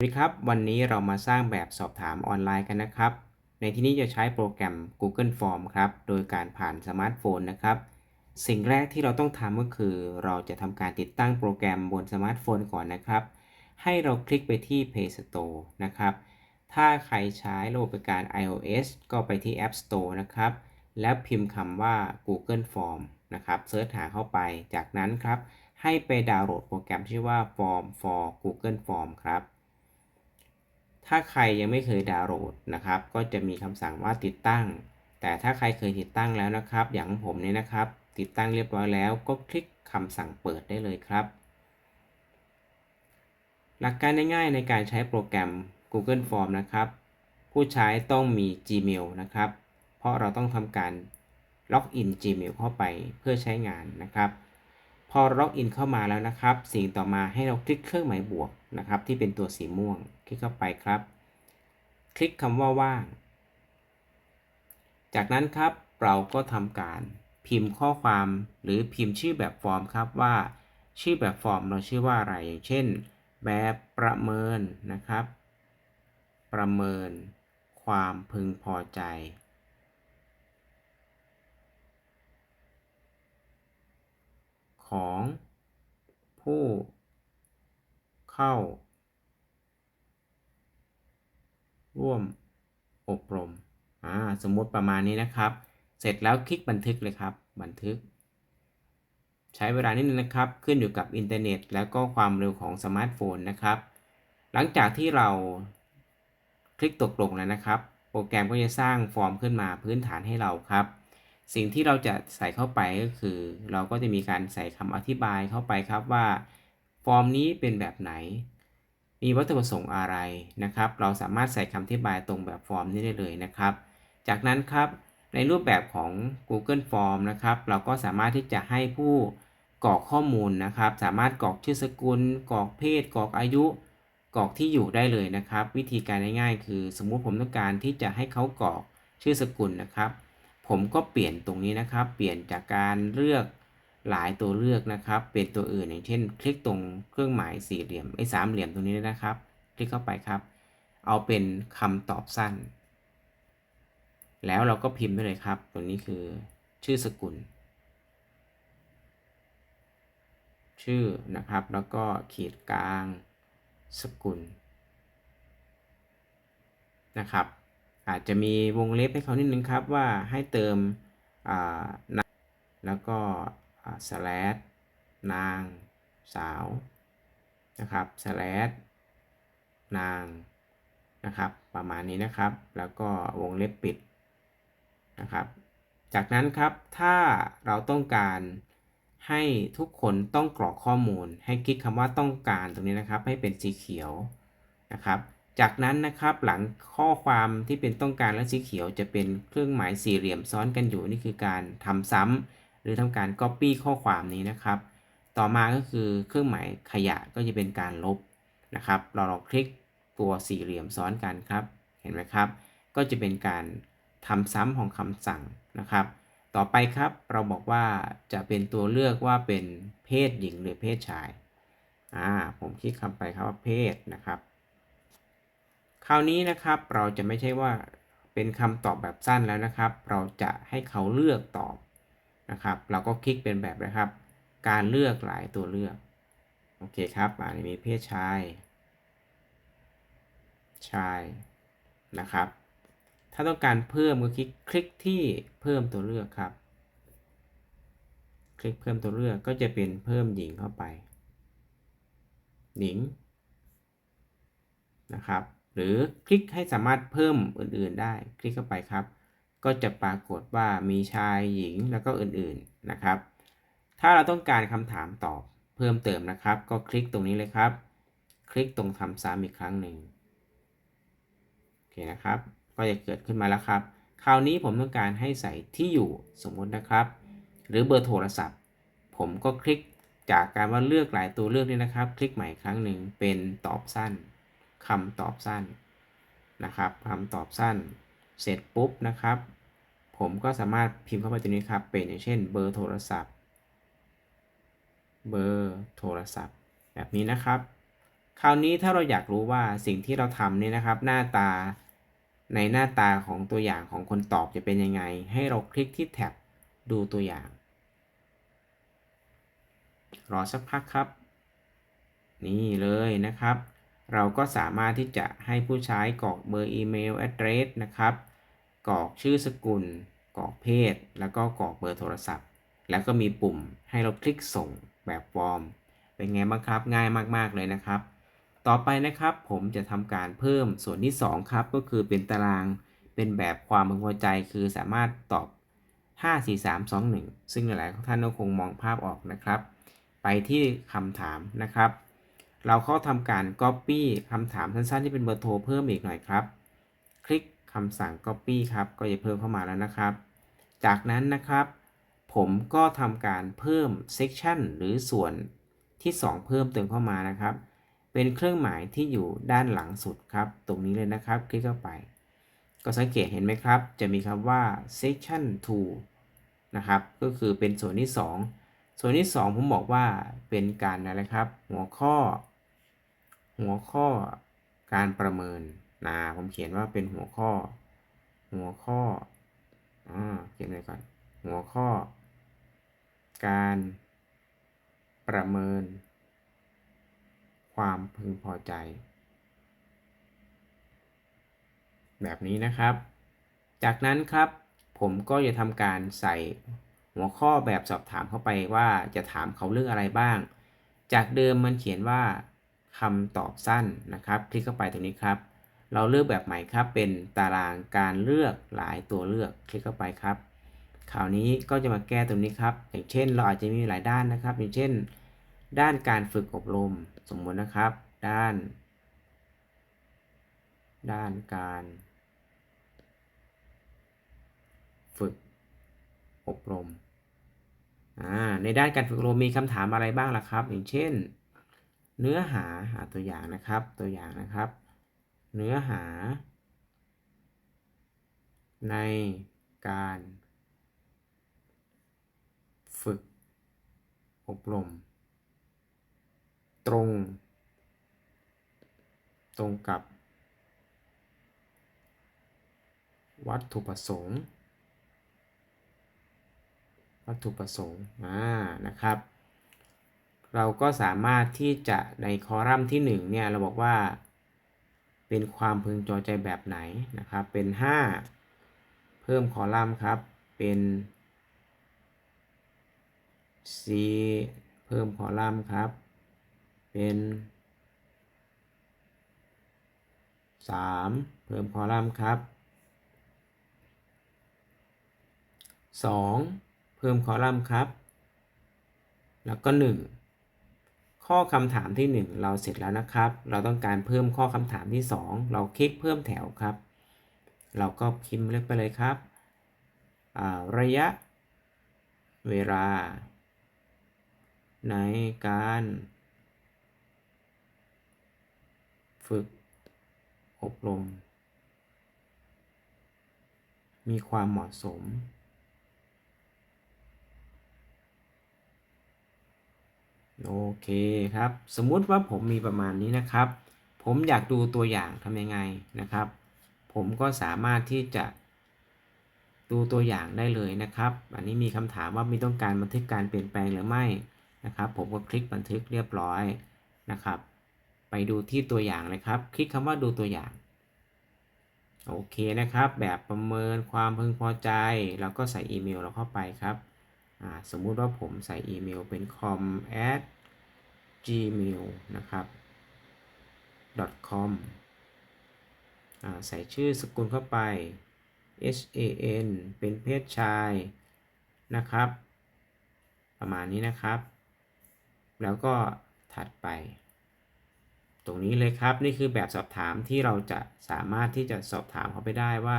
สวัสดีครับ วันนี้เรามาสร้างแบบสอบถามออนไลน์กันนะครับ ในที่นี้จะใช้โปรแกรม Google Form ครับ โดยการผ่านสมาร์ทโฟนนะครับ สิ่งแรกที่เราต้องทำก็คือ เราจะทำการติดตั้งโปรแกรมบนสมาร์ทโฟนก่อนนะครับ ให้เราคลิกไปที่ Play Store นะครับ ถ้าใครใช้ระบบการ iOS ก็ไปที่ App Store นะครับ แล้วพิมพ์คำว่า Google Form นะครับเสิร์ชหาเข้าไป จากนั้นครับ ให้ไปดาวน์โหลดโปรแกรมชื่อว่า Form for Google Form ครับ ถ้าใครยังไม่เคยดาวน์โหลดนะครับ ก็จะมีคำสั่งว่าติดตั้ง แต่ถ้าใครเคยติดตั้งแล้วนะครับ อย่างของผมเนี่ยนะครับ ติดตั้งเรียบร้อยแล้วก็คลิกคำสั่งเปิดได้เลยครับ หลักการง่ายๆในการใช้โปรแกรม Google Form นะครับ ผู้ใช้ต้องมี Gmail นะครับ เพราะเราต้องทำการล็อกอิน Gmail เข้าไปเพื่อใช้งานนะครับ พอล็อกอินเข้ามาแล้วนะครับ สิ่งต่อมาให้เราคลิกเครื่องหมายบวกนะครับ ที่เป็นตัวสีม่วง คลิกเข้าไปครับ คลิกคำว่าว่าง จากนั้นครับเราก็ทำการพิมพ์ข้อความหรือพิมพ์ชื่อแบบฟอร์มครับว่า ชื่อแบบฟอร์มเราชื่อว่าอะไรอย่างเช่น แบบประเมินนะครับ ประเมิน ความพึงพอใจ ของผู้เข้า ร่วมอบรมอ่าสมมติประมาณนี้นะครับ เสร็จแล้วคลิกบันทึกเลยครับ บันทึก ใช้เวลานิดนึงนะครับ ขึ้นอยู่กับอินเทอร์เน็ต แล้วก็ความเร็วของสมาร์ทโฟนนะครับ หลังจากที่เราคลิกตกลงแล้วนะครับ โปรแกรมก็จะสร้างฟอร์มขึ้นมาพื้นฐานให้เราครับ สิ่งที่เราจะใส่เข้าไปก็คือ เราก็จะมีการใส่คำอธิบายเข้าไปครับว่า ฟอร์มนี้เป็นแบบไหน มีวัตถุประสงค์อะไรนะครับ เราสามารถใส่คำอธิบายตรงแบบฟอร์มนี้ได้เลยนะครับ จากนั้นครับในรูปแบบของ Google Form นะครับ เราก็สามารถที่จะให้ผู้กรอกข้อมูลนะครับ สามารถกรอกชื่อสกุล กรอกเพศ กรอกอายุ กรอกที่อยู่ได้เลยนะครับ วิธีการง่ายๆ คือ สมมุติผมต้องการที่จะให้เขากรอกชื่อสกุลนะครับ ผมก็เปลี่ยนตรงนี้นะครับ เปลี่ยนจากการเลือก หลายตัวเลือกนะครับ เป็นตัวอื่นอย่างเช่น คลิกตรงเครื่องหมายสี่เหลี่ยมไอ้สามเหลี่ยมตรงนี้นะครับ คลิกเข้าไปครับ เอาเป็นคำตอบสั้น แล้วเราก็พิมพ์ไปเลยครับ ตัวนี้คือชื่อสกุล ชื่อนะครับ แล้วก็ขีดกลางสกุลนะครับ อาจจะมีวงเล็บให้เขานิดนึงครับว่าให้เติมนาแล้วก็ สแลดนางสาวนะครับสแลดนางนะครับประมาณนี้นะครับ แล้วก็วงเล็บปิดนะครับ จากนั้นครับถ้าเราต้องการให้ทุกคนต้องกรอกข้อมูล ให้คลิกคำว่าต้องการตรงนี้นะครับ ให้เป็นสีเขียวนะครับ จากนั้นนะครับหลังข้อความที่เป็นต้องการและสีเขียวจะเป็นเครื่องหมายสี่เหลี่ยมซ้อนกันอยู่นี่คือการทำซ้ำ รือทำการ Copy ข้อความนี้นะครับ ต่อมาก็คือเครื่องหมายขยะก็จะเป็นการลบนะครับ เราลองคลิกตัวสี่เหลี่ยมซ้อนกันครับ เห็นไหมครับ ก็จะเป็นการทำซ้ำของคำสั่งนะครับ ต่อไปครับเราบอกว่าจะเป็นตัวเลือกว่าเป็นเพศหญิงหรือเพศชายอ่าผมคลิกคำไปครับว่าเพศนะครับ คราวนี้นะครับเราจะไม่ใช่ว่าเป็นคำตอบแบบสั้นแล้วนะครับ เราจะให้เขาเลือกตอบ นะครับ เราก็คลิกเป็นแบบนะครับ การเลือกหลายตัวเลือก โอเคครับอันนี้มีเพศชาย ชายนะครับ ถ้าต้องการเพิ่มก็คลิกคลิกที่เพิ่มตัวเลือกครับ คลิกเพิ่มตัวเลือกก็จะเป็นเพิ่มหญิงเข้าไป หญิงนะครับ หรือคลิกให้สามารถเพิ่มอื่นๆได้ คลิกเข้าไปครับ ก็จะปรากฏว่ามีชายหญิงแล้วก็อื่นๆนะครับ ถ้าเราต้องการคำถามตอบเพิ่มเติมนะครับ ก็คลิกตรงนี้เลยครับ คลิกตรงทำซ้ำอีกครั้งหนึ่งโอเคนะครับ ก็จะเกิดขึ้นมาแล้วครับ คราวนี้ผมต้องการให้ใส่ที่อยู่สมมตินะครับ หรือเบอร์โทรศัพท์ ผมก็คลิกจากการว่าเลือกหลายตัวเลือกนี่นะครับ คลิกใหม่ครั้งหนึ่งเป็นตอบสั้นคำตอบสั้นนะครับคำตอบสั้น เสร็จปุ๊บนะครับ ผมก็สามารถพิมพ์เข้าไปตรงนี้ครับ เป็นอย่างเช่นเบอร์โทรศัพท์ เบอร์โทรศัพท์ แบบนี้นะครับ คราวนี้ถ้าเราอยากรู้ว่าสิ่งที่เราทำเนี่ยนะครับ หน้าตาในหน้าตาของตัวอย่างของคนตอบจะเป็นยังไง ให้เราคลิกที่แท็บดูตัวอย่าง รอสักพักครับ นี่เลยนะครับ เราก็สามารถที่จะให้ผู้ใช้กรอกเบอร์อีเมล address นะครับ กรอกชื่อสกุล กรอกเพศ แล้วก็กรอกเบอร์โทรศัพท์ แล้วก็มีปุ่มให้เราคลิกส่งแบบฟอร์ม เป็นไงบ้างครับ ง่ายมากๆเลยนะครับ ต่อไปนะครับผมจะทำการเพิ่มส่วนที่ 2 ครับ ก็คือเป็นตารางเป็นแบบความพึงพอใจคือสามารถตอบ 5 4 3 2 1 ซึ่งหลายๆท่านก็คงมองภาพออกนะครับ ไปที่คำถามนะครับ เราเข้าทำการ Copy คำถามสั้นๆที่เป็นเบอร์โทรเพิ่มอีกหน่อยครับ คลิกำสั่ง Copy ครับ ก็จะเพิ่มเข้ามาแล้วนะครับ จากนั้นนะครับ ผมก็ทำการเพิ่ม Section หรือส่วนที่ 2 เพิ่มเติมเข้ามานะครับ เป็นเครื่องหมายที่อยู่ด้านหลังสุดครับ ตรงนี้เลยนะครับ คลิกเข้าไป ก็สังเกตเห็นไหมครับ จะมีคำว่า section 2 นะครับ ก็คือเป็นส่วนที่ 2 ส่วนที่ 2 ผมบอกว่าเป็นการอะไรครับ หัวข้อ หัวข้อการประเมิน นะผมเขียนว่าเป็นหัวข้อ หัวข้ออ่าเขียนเลยก่อน หัวข้อ การประเมิน ความพึงพอใจ แบบนี้นะครับ จากนั้นครับผมก็จะทำการใส่หัวข้อแบบสอบถามเข้าไปว่าจะถามเขาเรื่องอะไรบ้าง จากเดิมมันเขียนว่าคำตอบสั้นนะครับ คลิกเข้าไปตรงนี้ครับ เราเลือกแบบใหม่ครับ เป็นตารางการเลือกหลายตัวเลือกคลิกเข้าไปครับคราวนี้ก็จะมาแก้ตรงนี้ครับ อย่างเช่น เราอาจจะมีหลายด้านนะครับ อย่างเช่น ด้านการฝึกอบรมสมมตินะครับ ด้าน ด้านการ ฝึกอบรมในด้านการฝึกอบรมมีคำถามอะไรบ้างล่ะครับ อย่างเช่น เนื้อหาหาตัวอย่างนะครับตัวอย่างนะครับ เนื้อหา ในการ ฝึก อบรม ตรง ตรงกับ วัตถุประสงค์ วัตถุประสงค์อ่านะครับ เราก็สามารถที่จะในคอลัมน์ที่1เนี่ยเราบอกว่า เป็นความพึงพอใจแบบไหนนะครับ เป็น 5 เพิ่มคอลัมน์ครับ เป็น C เพิ่มคอลัมน์ครับ เป็น 3 เพิ่มคอลัมน์ครับ 2 เพิ่มคอลัมน์ครับ แล้วก็ 1 ข้อคำถามที่ 1 เราเสร็จแล้วนะครับ เราต้องการเพิ่มข้อคำถามที่ 2 เราคลิกเพิ่มแถวครับ เราก็พิมพ์เลือกไปเลยครับ ระยะเวลา ในการ ฝึกอบรม มีความเหมาะสม โอเคครับ สมมุติว่าผมมีประมาณนี้นะครับ ผมอยากดูตัวอย่างทำยังไงนะครับ ผมก็สามารถที่จะดูตัวอย่างได้เลยนะครับ อันนี้มีคำถามว่ามีต้องการบันทึกการเปลี่ยนแปลงหรือไม่นะครับ ผมก็คลิกบันทึกเรียบร้อยนะครับ ไปดูที่ตัวอย่างเลยครับ คลิกคำว่าดูตัวอย่างโอเคนะครับ แบบประเมินความพึงพอใจเราก็ใส่อีเมลเราเข้าไปครับ สมมุติว่าผมใส่อีเมลเป็น com at gmail นะครับ com ใส่ชื่อสกุลเข้าไป H A N เป็นเพศชายนะครับ ประมาณนี้นะครับ แล้วก็ถัดไป ตรงนี้เลยครับนี่คือแบบสอบถามที่เราจะสามารถที่จะสอบถามเขาไปได้ว่า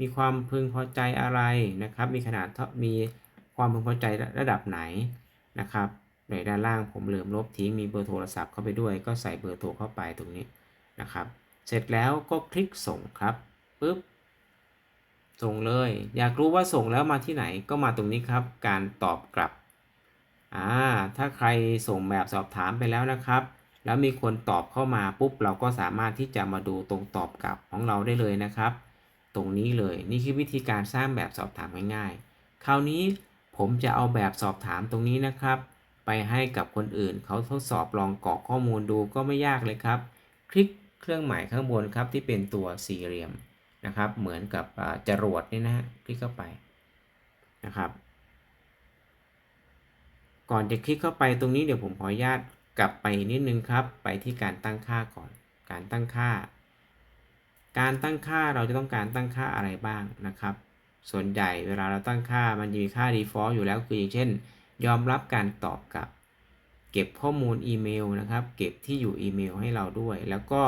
มีความพึงพอใจอะไรนะครับ มีขนาดมี ความพึงพอใจระดับไหนนะครับในด้านล่างผมเลืมลบทิ้งมีเบอร์โทรศัพท์เข้าไปด้วย ก็ใส่เบอร์โทรเข้าไปตรงนี้นะครับ เสร็จแล้วก็คลิกส่งครับปุ๊บส่งเลย อยากรู้ว่าส่งแล้วมาที่ไหนก็มาตรงนี้ครับ การตอบกลับอ่าถ้าใครส่งแบบสอบถามไปแล้วนะครับ แล้วมีคนตอบเข้ามาปุ๊บเราก็สามารถที่จะมาดูตรงตอบกลับของเราได้เลยนะครับ ตรงนี้เลยนี่คือวิธีการสร้างแบบสอบถามง่ายๆคราวนี้ ผมจะเอาแบบสอบถามตรงนี้นะครับ ไปให้กับคนอื่นเขาทดสอบลองกรอกข้อมูลดูก็ไม่ยากเลยครับ คลิกเครื่องหมายข้างบนครับที่เป็นตัวสี่เหลี่ยมนะครับ เหมือนกับจรวดนี่นะฮะคลิกเข้าไปนะครับ ก่อนจะคลิกเข้าไปตรงนี้เดี๋ยวผมขออนุญาตกลับไปนิดนึงครับ ไปที่การตั้งค่าก่อน การตั้งค่า การตั้งค่าเราจะต้องการตั้งค่าอะไรบ้างนะครับ ส่วนใหญ่เวลาเราตั้งค่ามันจะมีค่า default อยู่แล้วคืออย่างเช่น ยอมรับการตอบกลับ เก็บข้อมูลอีเมลนะครับ เก็บที่อยู่อีเมลให้เราด้วย แล้วก็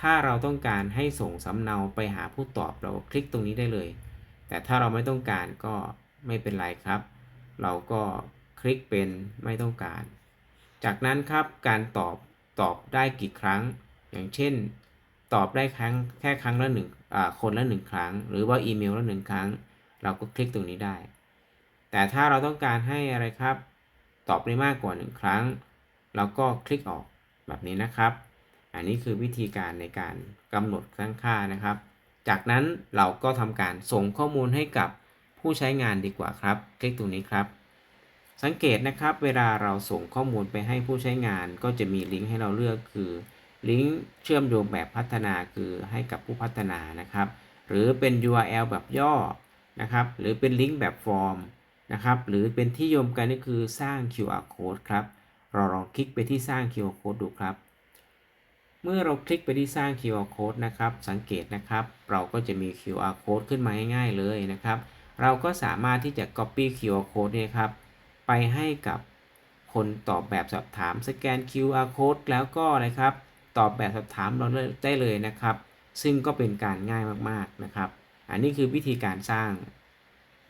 ถ้าเราต้องการให้ส่งสำเนาไปหาผู้ตอบเราคลิกตรงนี้ได้เลย แต่ถ้าเราไม่ต้องการก็ไม่เป็นไรครับ เราก็คลิกเป็นไม่ต้องการ จากนั้นครับการตอบตอบได้กี่ครั้ง อย่างเช่น ตอบได้ครั้งแค่ครั้งละหนึ่งอ่าคนละหนึ่งครั้ง หรือว่าอีเมลละหนึ่งครั้ง เราก็คลิกตรงนี้ได้ แต่ถ้าเราต้องการให้อะไรครับ ตอบได้มากกว่าหนึ่งครั้ง เราก็คลิกออกแบบนี้นะครับ อันนี้คือวิธีการในการกำหนดตั้งค่านะครับ จากนั้นเราก็ทำการส่งข้อมูลให้กับผู้ใช้งานดีกว่าครับ คลิกตรงนี้ครับ สังเกตนะครับเวลาเราส่งข้อมูลไปให้ผู้ใช้งาน ก็จะมีลิงก์ให้เราเลือกคือลิงก์เชื่อมโยงแบบพัฒนาคือให้กับผู้พัฒนานะครับ หรือเป็น URL แบบย่อ นะครับ หรือเป็นลิงก์แบบฟอร์มนะครับ หรือเป็นที่ยมกันก็คือสร้าง QR code ครับ เราลองคลิกไปที่สร้าง QR code ดูครับ เมื่อเราคลิกไปที่สร้าง QR code นะครับ สังเกตนะครับ เราก็จะมี QR code ขึ้นมาง่ายๆเลยนะครับ เราก็สามารถที่จะ copy QR code เนี่ยครับ ไปให้กับคนตอบแบบสอบถามสแกน QR code แล้วก็อะครับ ตอบแบบสอบถามเราได้เลยนะครับ ซึ่งก็เป็นการง่ายมากๆนะครับ อันนี้คือวิธีการสร้าง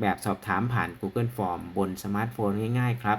แบบสอบถามผ่าน Google Form บนสมาร์ทโฟนง่าย ๆ ครับ